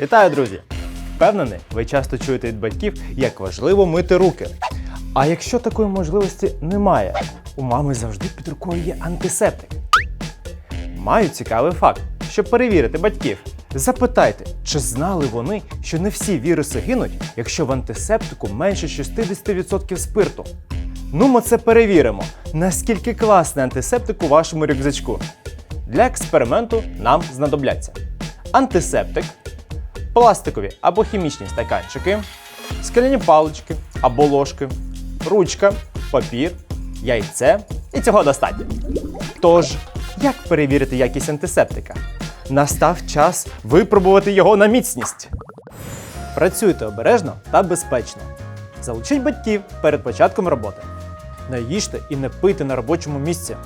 Вітаю, друзі! Впевнений, ви часто чуєте від батьків, як важливо мити руки. А якщо такої можливості немає, у мами завжди під рукою є антисептик. Маю цікавий факт, щоб перевірити батьків. Запитайте, чи знали вони, що не всі віруси гинуть, якщо в антисептику менше 60% спирту. Ну, ми це перевіримо, наскільки класний антисептик у вашому рюкзачку. Для експерименту нам знадобляться антисептик, пластикові або хімічні стаканчики, скляні палички або ложки, ручка, папір, яйце і цього достатньо. Тож, як перевірити якість антисептика? Настав час випробувати його на міцність. Працюйте обережно та безпечно. Залучіть батьків перед початком роботи. Не їжте і не пийте на робочому місці.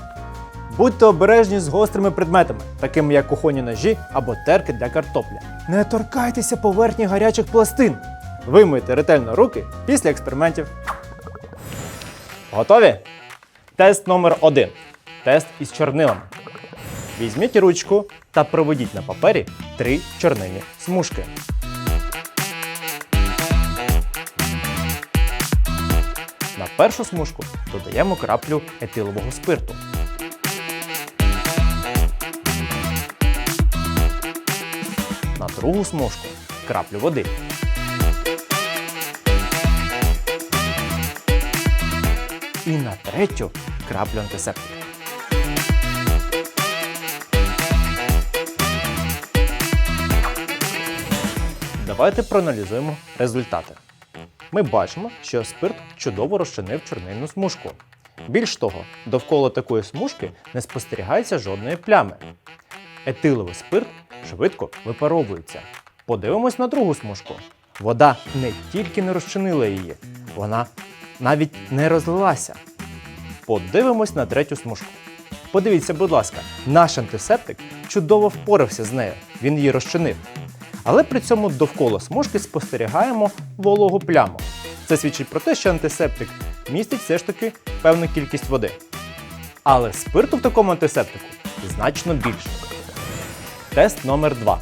Будьте обережні з гострими предметами, такими як кухонні ножі або терки для картопля. Не торкайтеся поверхні гарячих пластин. Вимийте ретельно руки після експериментів. Готові? Тест номер один. Тест із чорнилами. Візьміть ручку та проведіть на папері три чорнильні смужки. На першу смужку додаємо краплю етилового спирту. На другу смужку краплю води. І на третю краплю антисептика. Давайте проаналізуємо результати. Ми бачимо, що спирт чудово розчинив чорнильну смужку. Більш того, довкола такої смужки не спостерігається жодної плями. Етиловий спирт швидко випаровується. Подивимось на другу смужку. Вода не тільки не розчинила її, вона навіть не розлилася. Подивимось на третю смужку. Подивіться, будь ласка, наш антисептик чудово впорався з нею, він її розчинив. Але при цьому довкола смужки спостерігаємо вологу пляму. Це свідчить про те, що антисептик містить все ж таки певну кількість води. Але спирту в такому антисептику значно більше. Тест номер 2.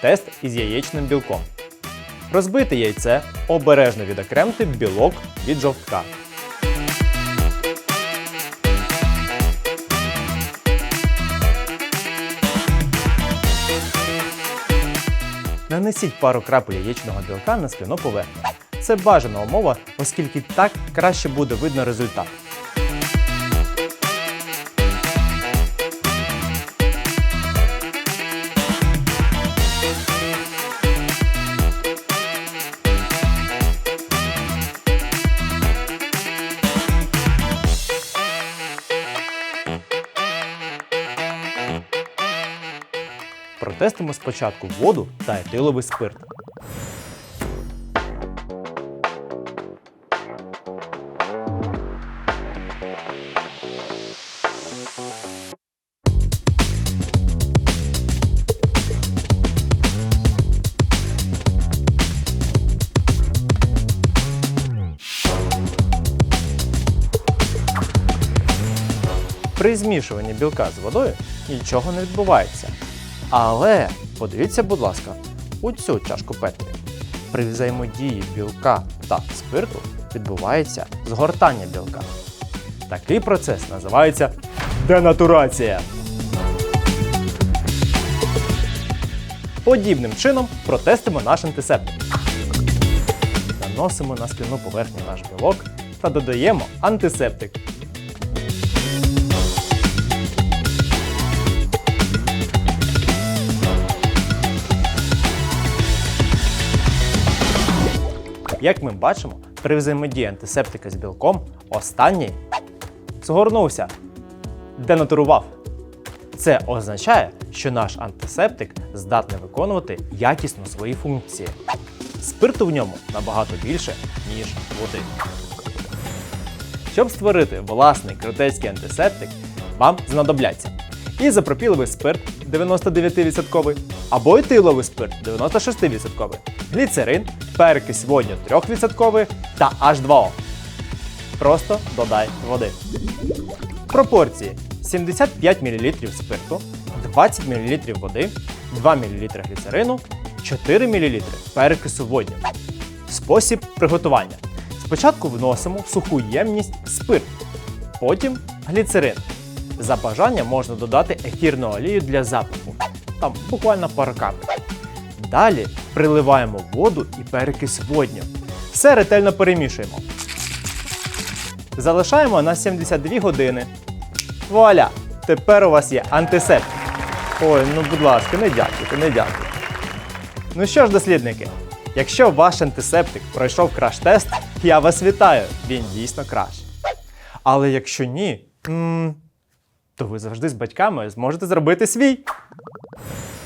Тест із яєчним білком. Розбити яйце, обережно відокремити білок від жовтка. Нанесіть пару крапель яєчного білка на скляну поверхню. Це бажана умова, оскільки так краще буде видно результат. Протестимо спочатку воду та етиловий спирт. При змішуванні білка з водою нічого не відбувається. Але подивіться, будь ласка, у цю чашку Петрі. При взаємодії білка та спирту відбувається згортання білка. Такий процес називається денатурація. Подібним чином протестимо наш антисептик. Наносимо на скляну поверхню наш білок та додаємо антисептик. Як ми бачимо, при взаємодії антисептика з білком останній згорнувся, денатурував. Це означає, що наш антисептик здатний виконувати якісно свої функції. Спирту в ньому набагато більше, ніж води. Щоб створити власний крутецький антисептик, вам знадобляться ізопропіловий спирт 99% або етиловий спирт 96%, гліцерин, перекись водню 3% та H2O. Просто додай води. Пропорції 75 мл спирту, 20 мл води, 2 мл гліцерину, 4 мл перекису водню. Спосіб приготування. Спочатку вносимо в суху ємність спирт, потім гліцерин. За бажанням можна додати ефірну олію для запаху. Там буквально пару капель. Далі приливаємо воду і перекис водню. Все ретельно перемішуємо. Залишаємо на 72 години. Вуаля! Тепер у вас є антисептик. Ой, ну будь ласка, не дякуйте, не дякуйте. Ну що ж, дослідники, якщо ваш антисептик пройшов краш-тест, я вас вітаю, він дійсно краш. Але якщо ні, то ви завжди з батьками зможете зробити свій. you